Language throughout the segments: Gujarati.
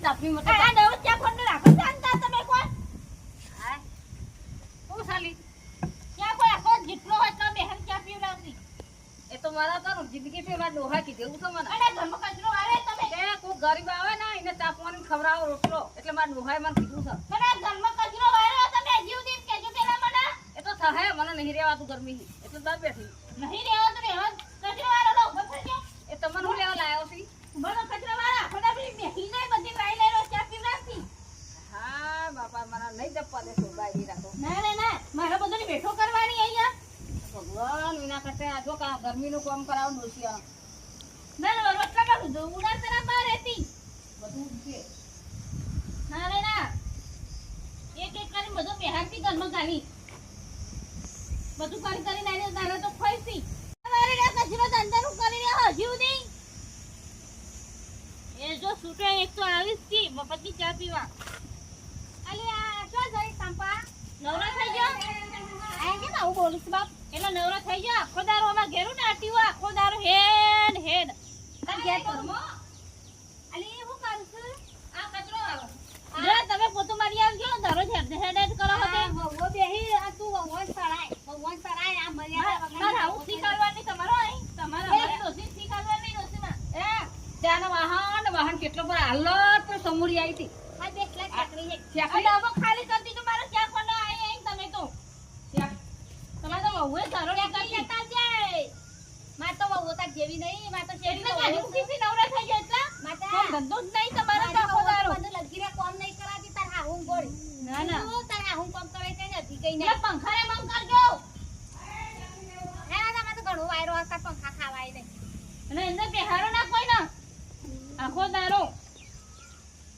મારી ચાપડી મત આ નવો ચા ફોન રાખો જાણતા તમે કોણ હું. સાલી? ક્યાં કોઈ આખો જેટલો હોય તો બેહન ચા પીવડાવતી? એ તો મારા તારું જિંદગી થી મારા ડોહા કીધેલું છે મને. અને ઘરમાં કચરો આવે તમે? કે કોઈ ગરીબ આવે ને એને પાણી ખવડાવો રોટલો. એટલે મારા ડોહાએ મને કીધું છે. મને આ ઘરમાં કચરો વાળ્યો તમે જીવ દીન કેજો પેલા મને. એ તો થાય મને નહીં રહેવાતું ગરમી એટલે દર બેઠી. નહીં રહેવા તો રહેવા કચરો વાળો લો ઊભો થજો એ તમને હું લેવા લાવ્યો છું મને કચરો વાળા ખોટા પેલી બેહી નહીં બધી રાઈ લઈ ચા પીવડાવતી હા બાપા મારા નહીં જપવા દે બાઈ રાખો ના ના ના મારે બધું બેઠો કરવાની અહીંયા ભગવાન વિના કરતે આ જો કા ગરમીનું કામ કરાવ નોસિયા મેં રોટલા કરું, જો ઉડા તરા બહાર હતી બધું છે. ના રે ના. એક એક કરીને બધું બેહારતી ઘરમાં ગાલી. બધું કરી કરી નાની તારે તો ખોઈતી મારે રે કચરો ધંધાનું કરી રહ્યો, હજી નહીં. એ જો છૂટે, એક તો આવીશ કી મફતની ચા પીવા. અલી, આ, શું થઈ સંપા નવરા થઈ ગયો? આ કેમ આવું બોલીશ બાપ? એટલે નવરા થઈ ગયો આખો દારો અમાર ઘેરું નાટ્યું આખો દારો હેડ હેડ. તાર ઘેર તો અલી હું કરું છું? આ કચરો વાળો. જો તમે પોતું મારી આવજો દરરોજ હેડ હેડ હેડ કરો હતે વહુઓ બેહી આ તું વહુઓને સડાય. વહુઓને સડાય આ મર્યાદા વગરની મારે આવું શીખવાડવાની તમારો અહીં? તમારે અમારે. ડોશી શીખવાડવાની ડોશીમાં એ ત્યાંના વાહન વાહન કેટલો પર હાલત સમુરી આવી હતી. ચાકરી છે. ચાકરી ખાલી કરી વહુએ ધરો ચાકરી લેતા જાય. માર તો વહુઓ તાર જેવી નહીં, માર તો શેરી તો ગાડી છે. મૂકીથી નવરા થઈ ગયા એટલે માતા તો ધંધો જ નહીં તમારો તો ખોદારો મને લગીરે કોમ નહીં કરાતી તાર હાહું ગોળ. ના ના હું તાર હાહું કોમ કરે છે નથી કઈ નહીં. પંખાને બંધ કરજો હે, આમાં તો ઘણો વાયરો હતા પંખા ખાવાય નહીં. અને અંદર બેહારો ના કોઈ ના આખો દારો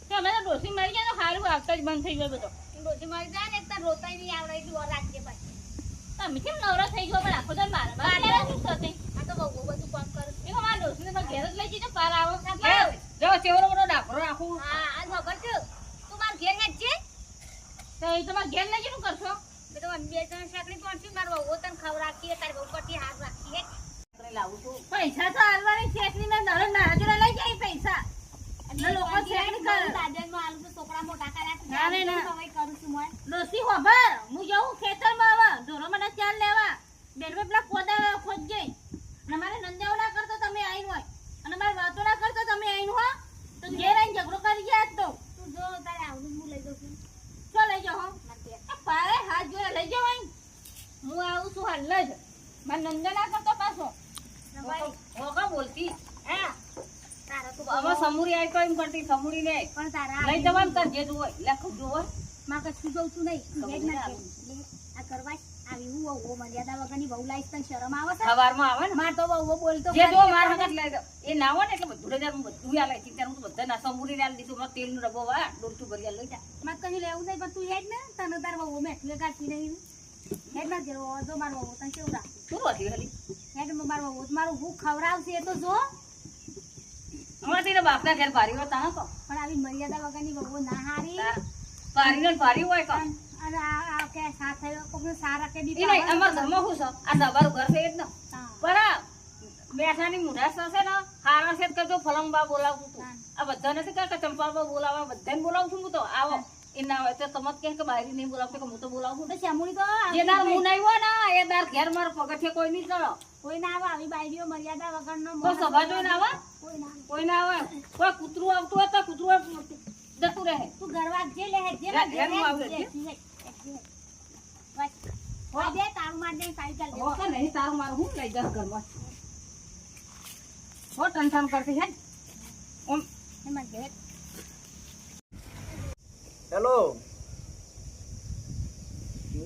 તો અમે તો ડોશી મરી ગયા તો સારું આવતા જ બંધ થઈ ગયો બધો ડોસી મરી જાય ને એક તાર રોતાય નહીં આવડે ઓર રાખજે ભાઈ. તમે કેમ નવરા થઈ ગયો? પણ આખો દાર મારા મારા શું થશે? આ તો વહુઓ બધું કોમ કરે છે. એ મારા ડોશીને તો ઘેર જ લઈ જજો પાર આવો. જો ચેવડો મોટો ડાકરો રાખું. હા, આ ખબર છે? તું માર ઘેર. તો એ ઘેર લઈ કરશો? મેં તો બે ત્રણ શાકડી પહોંચી માર વહુઓ તને રાખીએ તારી વહુ પરથી હાથ રાખીએ. પૈસા તો હાલવાની દરો ના જોડે લઈ જાય પૈસા એટલે લોકો શેકની કરે દાદનમાં આલુ તો છોકરા મોટા કર્યા છે. ના, ના, ના. હવે કરું છું મોય. ડોસી હોભર હું જઉં ખેતરમાં આવા ઢોરો મને ચાલ લેવા બેરવે પેલા કોદા ખોજજે અને મારે નંદાવ ના કરતો તમે આઈન હોય અને મારે વાતો ના કરતો તમે આઈન હો તો ઘેર આઈને ઝઘડો કરી ગયા જ તો તું જો તારે આવડું હું લઈ દઉં છું. ચો લઈ જાઓ હો માર ઘેર. આ પારે હાથ જોડે લઈ જાઓ આઈન હું આવું છું હાલ જ મારે નંદા ના કરતો પાછો ના ભાઈ, ઓકા બોલતી હા. તારા તો હવે સમુડી આવી તો એમ કરતી સમુડી ને પણ તારા લઈ જવાનું તાર જે જોવું લખ જોવો માં કશું જોઉં છું નહીં. ખબર હેડ ના નહીં ઘેર. લે, આ કરવા આવી. હું વહુઓ મર્યાદા વગરની વહુ લાવીશ તને શરમ આવે છે? સવારમાં આવે ને. માર તો વહુઓ બોલતો જે જો માર હગત લઈ એ ના હોય ને એટલે બધું લઈ જાય હું બધું હું બધા ના દીધું તેલનું ડબ્બો વા ડોલતું ભરી લઈ જા. માર કશું લેવું નહીં પણ તું હેડ ને. તને તાર વહુઓ મેઠલે કાઢતી નહીં હેડ ના વહુઓ જો માર વહુઓ તને કેવું રાખે શું હતી હેડ માર હું ખવડાવશે એ તો જો. અમારે તેને બાપના ઘેર ભારી હોય તાણ તો પણ આવી મર્યાદા વગરની બહુ ના હારી. તાર ભારી ને ભારી હોય તો અને અને આ કે સાથે કોકનો સારા કે બી નહીં અમારા ઘરમાં શું છે? આ દબારું ઘર છે એ ને. પણ બેઠાની મુઢાસ છે ને હારા છે કરજો ફલંબા બોલાવતું તું આ બધા નથી કરતા ચંપાબા બોલાવા બધાને બોલાવું છું હું તો. આવો. એ ના હોય તો તમે જ કે બારી નહીં બોલાવતો કે હું તો બોલાવું તો શેમુડી તો જે દાર હું નહીં હોય ને એ દાર ઘેર મારો પગથિયે કોઈ નહીં ચડો. કોઈ ના આવે આવી બાયરીઓ મર્યાદા વગરનો નો સભા જોઈને આવે. કોઈ કોઈ કૂતરું આવતું હોય તો કૂતરું જતું રહે. તું ઘરવા જે લે જે ઘેર- આવતું આવે છે. હોય દે તારું માર દે સાઈ દે ઓકે નહીં તારું મારું હું લઈ જા ઘરમાં? હો ટનટન કરતી હે ઓમ. એમાં ઘેર. હેલો.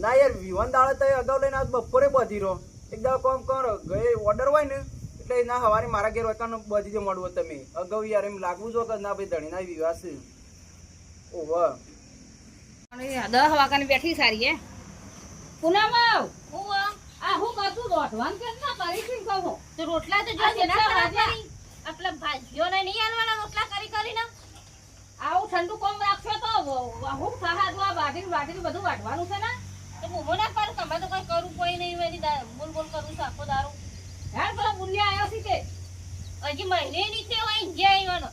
ના યાર વિવાન દાડે તો અગાઉ લઈને આજ બપોરે બધી રહો એક દાડો કોમ કરો ગયે ઓર્ડર હોય ને એટલે ના હવારે મારા ઘેર કાનો બધી જ મળવો તમે. અગાઉ યાર એમ લાગવું જો કે ના ભાઈ ધણીના વિવાહ છે. ઓહો. દસ વાગ્યાની બેઠી સારી હે? પૂનમ આવ. હું આ હું કરતું દોઢવાન કે ના કરી છું કહો તો રોટલા તો જો વાગ્યા? વાગ્યાની આપલા ભાજીઓને નહીં આલવાના રોટલા કરી કરીને? આવું ઠંડુ કોમ રાખશો તો હું સાહા દો બાટી બાટી બધું વાટવાનું છે ને? તો હું ના કરું તમે તો કઈ કરું કોઈ નહીં બોલ બોલ કરું છું આખો દારૂ હેડ પેલો મુલ્યા આવ્યો છે તે હજી મહિને નીચે હોય ગયા આવ્યો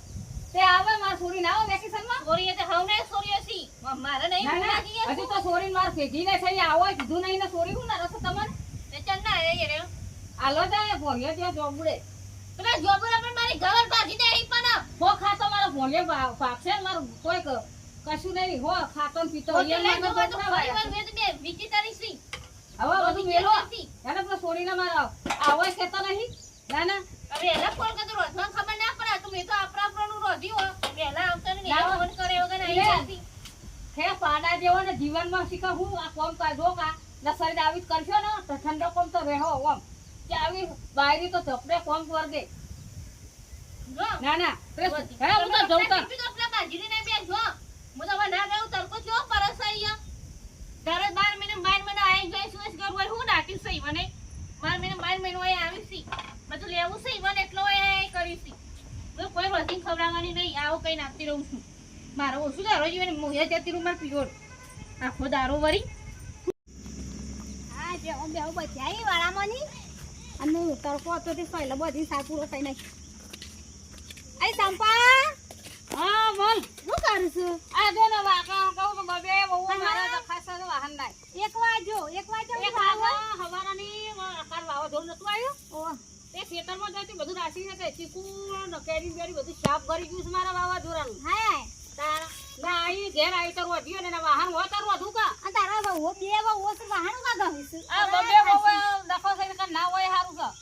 તે આવે મારા છોડી હવને આવે વેકેશનમાં મારે નહીં ના ના બોલાતી તો સોરીને માર ભેગીને થઈ આવો કીધું નહીં ને સોરી હું ના રસો તમને તે ચલ ના એ રે આલો જાય ભોળિયો ત્યાં જોબડે પેલા જોબુરા પણ મારી ઘર ભાગી દે અહીં પણ હો ખાતો મારો ભોળિયો ને મારું કોઈ કશું નહીં. હો ખાતો ને પીતો એ જોવા તો જોબુડા ફરી વાર વાળા. દે વીકી તારી સી હવે બધું મેલો એને પેલો સોરીને મારો આવો કહેતો નહીં. ના ના. હવે એલા ફોન કરતો રોજમાં ખબર ના પડે. તો મેં તો આપણા આપણાનું રોજી હો વહેલા આવતા ને. ફોન કરે વગર. નહીં? જતી હે પાડા જેવો ને જીવનમાં શીખા હું આ કોમ કા કા. ને શરીર આવી કરશો ને તો ઠંડો કોમ તો રહેવો ઓમ. કે આવી બાયરી તો ધપડે કોમ વર્ગે ના ના. હે હું તો જઉં તો. તો પેલા બાજીને ને બે જો. હું તો ના ગયો તરકો જો પરસ ઘરે બાર મહિને 12 મહિને આઈ શું જ કરવું હું નાખી સહી મને? બાર મહિને બાર મહિનો આવી સી બધું લેવું છે મને એટલો કરી સી હું કોઈ વધી ખવડાવવાની નહીં, આવો કંઈ નાખતી રહું છું. મારો ઓછું દારો જીવે ને જતી રૂમ પ્યોર. આખો દારો વરી હા બેહો બેહો બધા વાળામાં વાળામાંની. અને તડકો હતો તે સોયલો બધી સાપુરો પૂરો થઈ નાખી. આઈ સંપા! હા બોલ. શું કરું છું? આ જો ને વાકા કહું તો બબે બહુ મારા તો ખાસા તો વાહન નાય એક વાજો એક વાજો એક વાગા હવારાની અકાર વાવા ધોર નતું આવ્યું? ઓહ તે ખેતરમાં જતી બધું રાશી ને ચીકુ ને કેરી બેરી બધું સાફ કરી ગયું છે મારા વાવા ધોરાનું હા? તારા ના આવી ઘેર આવી તરવા ને એના વાહન કા? આ તારા બહુ બે બહુ ઓછું વાહણ કા ગયું છે? આ બબે બહુ દફો થઈને ના હોય કા?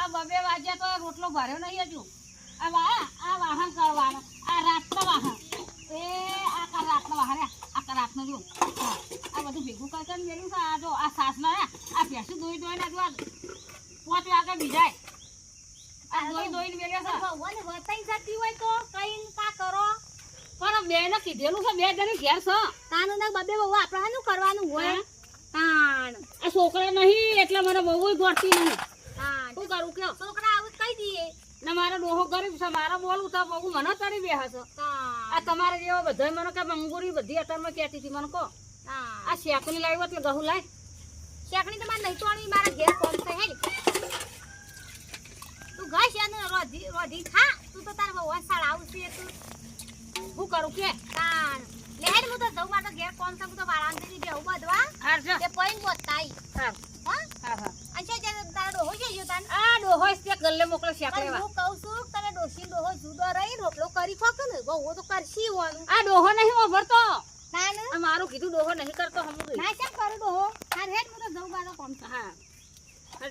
આ બબે વાગ્યા તો રોટલો ભર્યો નહીં હજુ. આ આ વાહન કરવાનો આ રાતનો વાહન એ આ રાતનો વાહન આ રાતનો જો આ બધું ભેગું કરતા ને મેલ્યું આ જો આ સાસમાં આ ભેંસું દોઈ દોઈને જો પાંચ વાગે બીજાય આ દોઈ દોઈને મેલ્યા છે ભગવાન વતાઈ જતી હોય તો કઈ કા કરો પણ બેને કીધેલું છે બે જણી ઘેર છે તાનું ને બબે બહુ આપણાનું કરવાનું હોય તાણ આ છોકરા નહીં એટલે મને બહુ ગોઠતી નહીં શું કરું કયો છોકરા આવું કઈ કહી દઈએ ને મારો ડોહો ગરીબ છે મારે બોલું તો બહુ મને તરી બે હશે આ તમારે જેવો બધા મને કે મંગુરી બધી અત્યારમાં કહેતી હતી મને કહો. આ શેકની લાવ્યો એટલે ગહુ લાય? શેકણી તમારે નહીં તોડવી મારા ઘેર કોમ છે હે તું ઘર છે ને રોધી રોધી ખા. તું તો તારા બહુ સાળ આવશે તું હું કરું કે? તાણ. લે હેડ હું તો જઉં મારે ઘેર કોમ છે હું તો બાળાને દીધી બેહું બધવા. જો તે પૈન બોતાઈ હા? હા હા. અચ્છા જે તારો ડોહો જઈ તાન આ ડોહો છે ગલ્લે મોકલો શેકડે હું કહું છું તને ડોશી ડોહો જુદો રહી રોટલો કરી ખોક ને બહુ તો કરશી હોવાનું આ ડોહો નહીં ઓભરતો ના મારું કીધું ડોહો નહીં કરતો હમ ના કેમ કરું ડોહો? તાર હેડ હું તો જઉં બારો કોમ હા. હા હાર